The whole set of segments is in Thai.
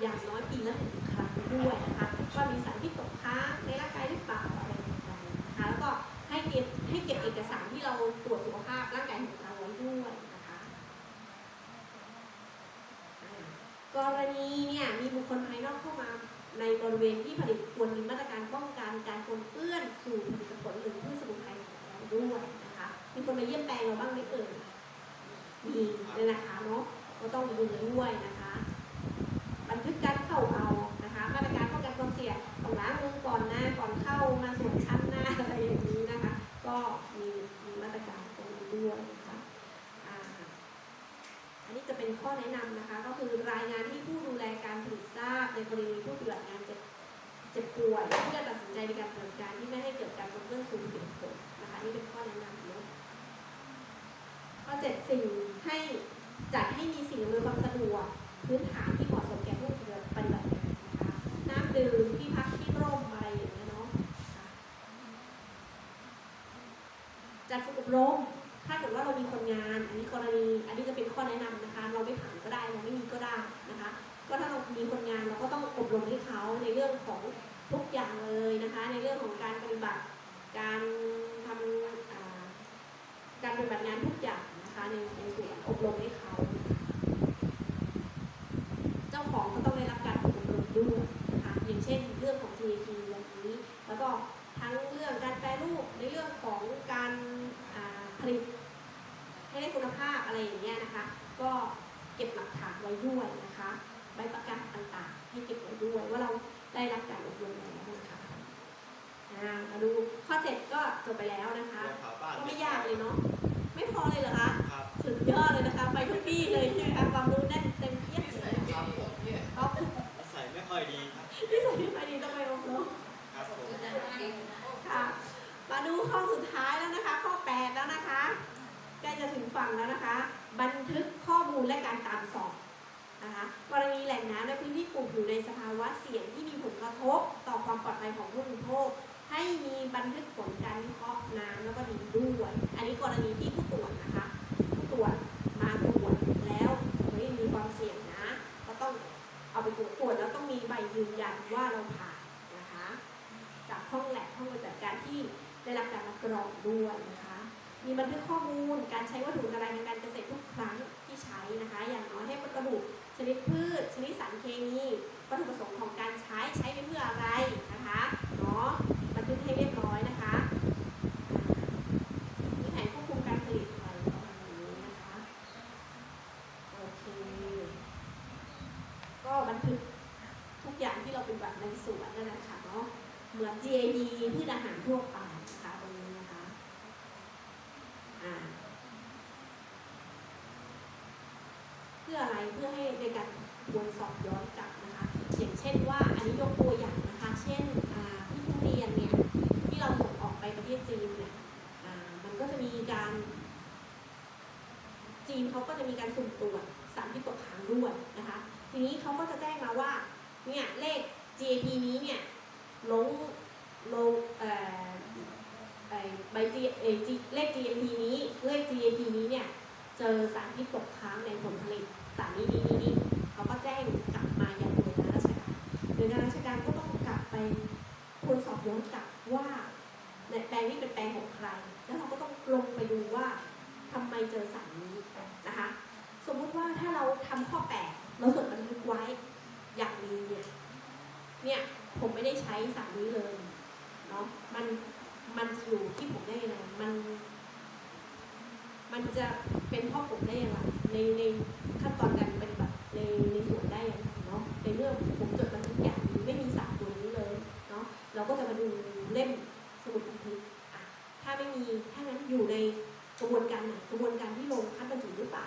อย่างน้อยปีละหนึ่งครั้งด้วยนะคะว่ามีสารที่ตกค้างในร่างกายหรือเปล่าอะไรอย่างไรนะคะแล้วก็ให้เก็บให้เก็บเอกสารที่เราตรวจสุขภาพร่างกายของเราไว้ด้วยนะคะกรณีเนี่ยมีบุคคลภายนอกเข้ามาในบริเวณที่ผลิตควรมีมาตรการป้องกันการปนเปื้อนสู่ผลิตผลหรือพืชสมุนไพรของเราด้วยนะคะมีคนมาเยี่ยมแปลงเราบ้างไหมเอ่ยมีเลยนะคะเนาะก็ต้องดูด้วยนะคะ บันทึกการเข้าเอานะคะมาตรการป้องกันความเสี่ยงต้องล้างมือก่อนหน้าก่อนเข้ามาสวมชั้นหน้าอะไรอย่างนี้นะคะ ก็มีมีมาตรการตรงนี้ด้วยนะคะอ่าอันนี้จะเป็นข้อแนะนำนะคะ ก็คือรายงานที่ผู้ดูแลการผลิตทราบในกรณีผู้ปฏิบัติงานเจ็บเจ็บป่วยเพื่อตัดสินใจในการดำเนินการที่ไม่ให้เกิดการกระเพื่อนสูงเกิดผลนะคะนี่เป็นข้อแนะนำเนาะข้อเจ็ดสิ่งให้จัดให้มีสิ่งอำนวยความสะดวกพื้นฐานที่ ดื่มที่พักที่ร่มอะไรอย่างเงี้ยเนาะจัดฝึกอบรมถ้าเกิดว่าเรามีคนงาน อันนี้กรณีอันนี้จะเป็นข้อแนะนำนะคะ เราไม่ผ่านก็ได้เราไม่มีก็ได้นะคะ ก็ถ้าเรามีคนงานเราก็ต้องอบรมให้เขาในเรื่องของทุกอย่างเลยนะคะ ในเรื่องของการปฏิบัติการทำการปฏิบัติงานทุกอย่างนะคะในในส่วนอบรมให้เขา เจ้าของก็ต้องได้รับการฝึกอบรมด้วยนะคะ อย่างเช่นเรื่องของ GAP แบบนี้ แล้วก็ ทั้งเรื่องการแปรรูปในเรื่องของการอ่าผลิตให้ได้คุณภาพอะไรอย่างเงี้ยนะคะ ก็เก็บหลักฐานไว้ด้วยนะคะใบประกาศต่างๆ ให้เก็บไว้ด้วยว่าเราได้รับการอบรมแล้วนะคะอ่ามาดูข้อ 7 ก็จบไปแล้วนะคะเรื่องฝาบ้านก็ไม่ยากเลยเนาะ ปลูกอยู่ในสภาวะเสี่ยงที่มีผลกระทบต่อความปลอดภัยของผู้บริโภค ให้มีบันทึกผลการวิเคราะห์น้ำแล้วก็ดินด้วย อันนี้กรณีที่ผู้ตรวจนะคะ ผู้ตรวจมาตรวจแล้วเฮ้ยมีความเสี่ยงนะ ก็ต้องเอาไปตรวจตรวจแล้วต้องมีใบยืนยันว่าเราผ่านนะคะ จากห้องแลบห้องปฏิบัติการที่ได้รับการรับรองด้วยนะคะ มีบันทึกข้อมูลการใช้วัตถุอันตรายทางการเกษตรทุกครั้งที่ใช้นะคะ อย่างน้อยให้ระบุ นิดพืช ชนิดสารเคมีวัตถุประสงค์ของการใช้ใช้ไปเพื่ออะไรนะคะเนาะบันทึกให้เรียบร้อยนะคะอ่ามีแผนควบคุมการผลิตอะไรประมาณนี้นะคะโอเค ก็บันทึกทุกอย่างที่เราเป็นแบบในสวนนั่นแหละค่ะเนาะ เหมือน GAP พืชอาหารทั่วไปนะคะตรงนี้นะคะอ่าเพื่ออะไรเพื่อให้ในการวจสอบย้อนกลับนะคะ อย่างเช่นว่าอันนี้ยกตัวอย่างนะคะ เช่นที่ทุเรียนเนี่ยที่เราส่งออกไปประเทศจีนเนี่ยมันก็จะมีการจีนเขาก็จะมีการสุ่มตรวจสารที่ตกค้างด้วยนะคะ ทีนี้เขาก็จะแจ้งมาว่าเนี่ยเลข GAP นี้เนี่ยลงลงเออไอใบ G เออเลข GMP นี้เลข GMP นี้เนี่ย เจอสารที่ตกค้างในผลผลิตสารนี้นี้นี้นี้เขาก็แจ้งกลับมาอยังหน่วยงานราชการหน่วยงานราชการก็ต้องกลับไปตรวจสอบย้อนกลับว่าแปลงนี้เป็นแปลงของใคร แล้วเราก็ต้องลงไปดูว่าทำไมเจอสารนี้นะคะ สมมุติว่าถ้าเราทำข้อ8เราจดบันทึกไว้อย่างดีเนี่ยเนี่ยผมไม่ได้ใช้สารนี้เลยเนาะมันมันอยู่ที่ผมได้ยังไงมัน มันจะเป็นเพ่อผมได้ยังไงในในขั้นตอนการปฏิบัติในในส่วนได้ยังไงเนาะในเรื่องผมจดบันทึกอย่างนี้ไม่มีสารตัวนี้เลยเนาะเราก็จะมาดูเล่มสมุดบันทึกอะถ้าไม่มีถ้างั้นอยู่ในกระบวนการไหนกระบวนการที่ลงคัดบรรจุหรือเปล่า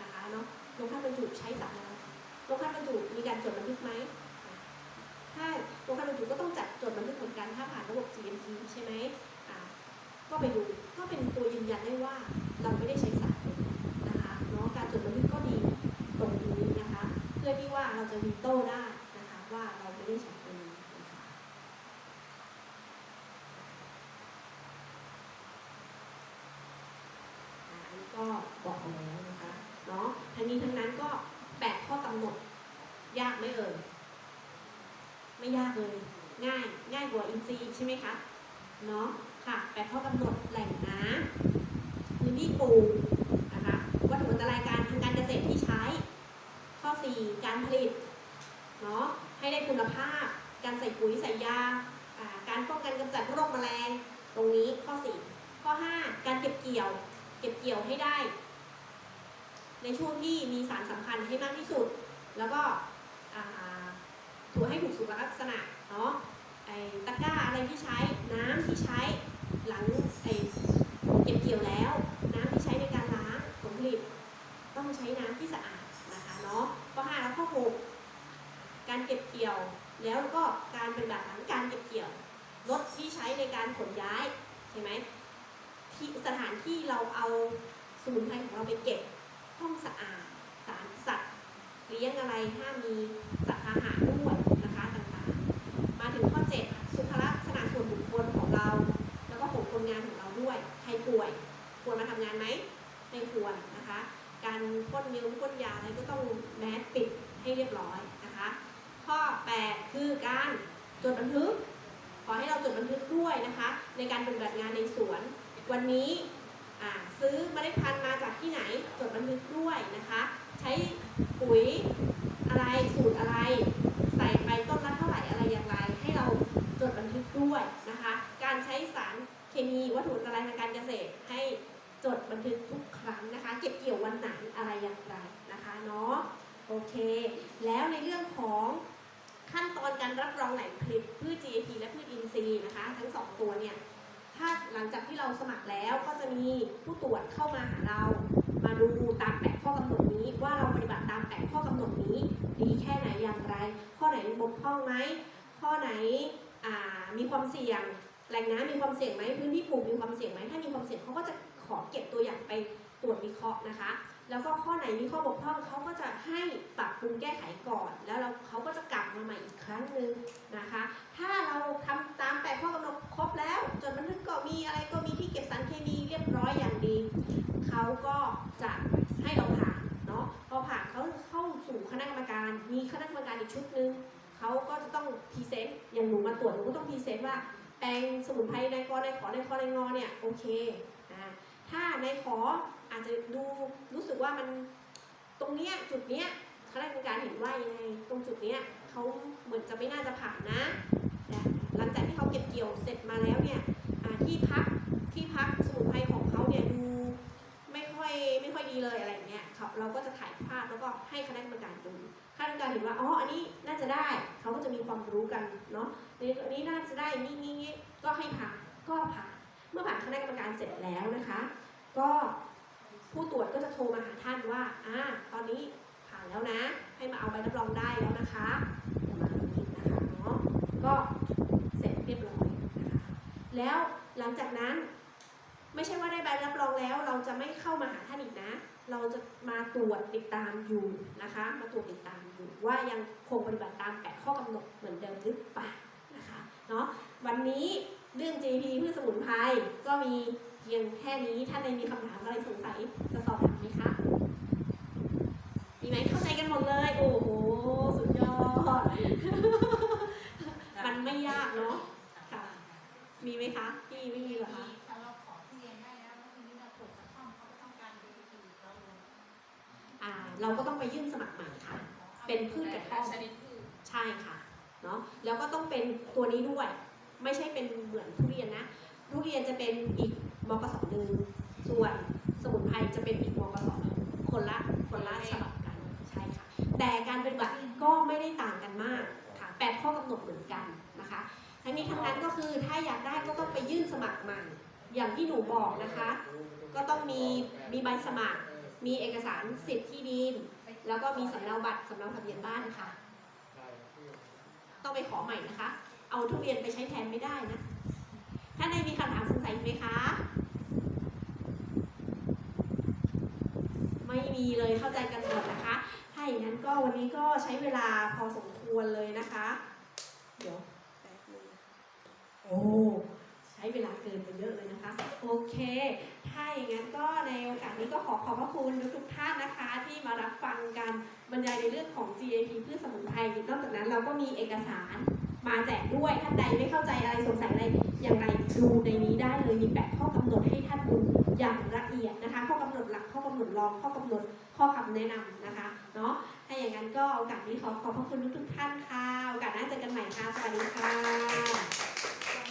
นะคะเนาะลงคัดบรรจุใช้สารอะไรลงคัดบรรจุมีการจดบันทึกไหมถ้าตัวการบรรจุก็ต้องจัดจดบันทึกเหมือนกันถ้าผ่านระบบ GMP ใช่ไหม ก็ไปดูก็เป็นตัวยืนยันได้ว่าเราไม่ได้ใช้สารนะคะเนาะการจดบันทึกก็ดีตรงนี้นะคะ เพื่อที่ว่าเราจะวีโต้ได้นะคะว่าเราไม่ได้ใช้ตัวนี้อันนี้ก็บอกแล้วนะคะเนาะทั้งนี้ทั้งนั้นก็แปดข้อกำหนดยากไหม่เอ่ยไม่ยากเลย ง่ายง่ายกว่าอินทรีใช่ไหมคะเนาะ ค่ะแปดข้อกำหนดแหล่งน้ำพื้นที่ปลูกนะคะวัตถุอันตรายการทางการเกษตรที่ใช้ ข้อ 4 การผลิตเนาะให้ได้คุณภาพ การใส่ปุ๋ยใส่ยา การป้องกันกำจัดโรคแมลง ตรงนี้ข้อ 4 ข้อ 5 การเก็บเกี่ยว เก็บเกี่ยวให้ได้ ในช่วงที่มีสารสำคัญให้มากที่สุด แล้วก็ถูให้ถูกสุขลักษณะเนาะ ไอ้ตะกร้าอะไรที่ใช้น้ำที่ใช้หลังไอ้เก็บเกี่ยวแล้ว น้ำที่ใช้ในการล้างผลผลิต ต้องใช้น้ำที่สะอาดนะคะเนาะข้อ5และข้อ6การเก็บเกี่ยวแล้วก็การเป็นแบบหลังการเก็บเกี่ยวรถที่ใช้ในการขนย้ายใช่ไหมที่สถานที่เราเอาสมุนไพรของเราไปเก็บห้องสะอาดสารสัตว์เลี้ยงอะไรห้ามมีสัตว์พาหะด้ ราด้วยใครป่วย ควรมาทำงานไหมไม่ควรนะคะ การพ่นนิ้วพ่นยาอะไรก็ต้องแมสปิดให้เรียบร้อยนะคะ ข้อ 8 คือการจดบันทึก ขอให้เราจดบันทึกด้วยนะคะ ในการปฏิบัติงานในสวน วันนี้ซื้อเมล็ดพันธุ์มาจากที่ไหนจดบันทึกด้วยนะคะ ใช้ปุ๋ยอะไรสูตรอะไร ใส่ไปต้นละเท่าไหร่อะไรอย่างไร ให้เราจดบันทึกด้วยนะคะ การใช้สารเคมีวัตถุอันตรายทางการเกษตรให้จดบันทึกทุกครั้งนะคะ เก็บเกี่ยววันไหนอะไรอย่างไรนะคะเนาะโอเค แล้วในเรื่องของขั้นตอน การรับรองแหล่งผลิตพืช GAP และพืชอินทรีย์นะคะ ทั้งสองตัวเนี่ยถ้าหลังจากที่เราสมัครแล้วก็จะมีผู้ตรวจเข้ามาหาเรา มาดูตามแปดข้อกำหนดนี้ ว่าเราปฏิบัติตามแปดข้อกำหนดนี้ ดีแค่ไหนอย่างไร ข้อไหนบกพร่องไหมข้อไหนมีความเสี่ยงแหล่งน้ำมีความเสี่ยงไหมพื้นที่ปลูกมีความเสี่ยงไหมถ้ามีความเสี่ยงเขาก็จะขอเก็บตัวอย่างไปตรวจวิเคราะห์นะคะ แล้วก็ข้อไหนมีข้อบกพร่องเขาก็จะให้ปรับปรุงแก้ไขก่อน แล้วเราเขาก็จะกลับมาใหม่อีกครั้งหนึ่งนะคะ ถ้าเราทำตามแปดข้อกำหนดครบแล้ว จดบันทึกก็มีอะไรก็มีที่เก็บสารเคมีเรียบร้อยอย่างดีเขาก็จะให้เราผ่านเนาะพอผ่านเขาเข้าสู่คณะกรรมการ มีคณะกรรมการอีกชุดหนึ่งเขาก็จะต้องพรีเซนต์อย่างหนูมาตรวจหนูก็ต้องพรีเซนต์ว่าแปลงสมุนไพรในกอในขอในคอในงอเนี่ยโอเคอ่าถ้าในขอ อาจจะดูรู้สึกว่ามันตรงเนี้ยจุดเนี้ยคณะกรรมการเห็นว่ายังไงตรงจุดเนี้ยเขาเหมือนจะไม่น่าจะผ่านนะหลังจากที่เขาเก็บเกี่ยวเสร็จมาแล้วเนี่ยที่พักที่พักสมุนไพรของเขาเนี่ยดูไม่ค่อยไม่ค่อยดีเลยอะไรเงี้ยเขาเราก็จะถ่ายภาพแล้วก็ให้คณะกรรมการดูคณะกรรมการเห็นว่าอ๋ออันนี้น่าจะได้เขาก็จะมีความรู้กันเนาะในอันนี้น่าจะได้มีนี่นี่ก็ให้ผ่านก็ผ่านเมื่อผ่านคณะกรรมการเสร็จแล้วนะคะ ก็ ผู้ตรวจก็จะโทรมาหาท่านว่าอ่าตอนนี้ผ่านแล้วนะ ให้มาเอาใบรับรองได้แล้วนะคะประมาณนี้นะคะเนาะก็เสร็จเรียบร้อยนะคะแล้วหลังจากนั้นไม่ใช่ว่าได้ใบรับรองแล้ว เราจะไม่เข้ามาหาท่านอีกนะ เราจะมาตรวจติดตามอยู่นะคะ มาตรวจติดตามอยู่ ว่ายังคงปฏิบัติตามแปดข้อกำหนดเหมือนเดิมหรือเปล่านะคะเนาะวันนี้เรื่อง GP พืชสมุนไพรก็มีเพียงแค่นี้ท่านใดมีคำถามอะไรสงสัยจะสอบถามไหมคะมีไหมเข้าใจกันหมดเลย โอ้โห สุดยอด มันไม่ยากเนาะค่ะ มีไหมคะพี่ไม่มีเหรอคะถ้าเราขอทุเรียนได้แล้วแล้วทีนี้เราปลูกกระท่อมเขาก็ต้องการดูดีเราลงอ่า เราก็ต้องไปยื่นสมัครใหม่ค่ะ เป็นพืชกระท่อมชนิดพืชใช่ค่ะเนาะแล้วก็ต้องเป็นตัวนี้ด้วย ไม่ใช่เป็นเหมือนทุเรียนนะ ทุเรียนจะเป็นอีกมกสหนึ่งส่วนสมุนไพรจะเป็นอีกมกสหนึ่งคนละคนละฉบับกันใช่ค่ะ แต่การปฏิบัติก็ไม่ได้ต่างกันมากค่ะแปดข้อกำหนดเหมือนกันนะคะทั้งนี้ทั้งนั้นก็คือถ้าอยากได้ก็ต้องไปยื่นสมัครใหม่อย่างที่หนูบอกนะคะ ก็ต้องมีมีใบสมัคร มีเอกสารสิทธิ์ที่ดิน แล้วก็มีสำเนาบัตรสำเนาทะเบียนบ้านค่ะ ต้องไปขอใหม่นะคะ เอาทุเรียนไปใช้แทนไม่ได้นะถ้าในมีคำถามสงสัยไหมคะ ไม่มีเลยเข้าใจกันหมดนะคะ ถ้าอย่างนั้นก็วันนี้ก็ใช้เวลาพอสมควรเลยนะคะ เดี๋ยวแป๊บนึงโอ้ใช้เวลาเกินไปเยอะเลยนะคะ โอเค ถ้าอย่างนั้นก็ในโอกาสนี้ก็ขอขอบพระคุณทุกๆท่านนะคะ ที่มารับฟังกันบรรยายในเรื่องของ GAP พืชสมุนไพรนอกจากนั้นเราก็มีเอกสาร มาแจกด้วยท่านใดไม่เข้าใจอะไรสงสัยอะไรอย่างไรดูในนี้ได้เลยมีแปะข้อกำหนดให้ท่านดูอย่างละเอียดนะคะ ข้อกำหนดหลักข้อกำหนดรองข้อกำหนดข้อคำแนะนำนะคะเนาะถ้าอย่างนั้นก็โอกาสนี้ขอขอบพระคุณทุกท่านค่ะโอกาสหน้าเจอกันใหม่ค่ะสวัสดีค่ะ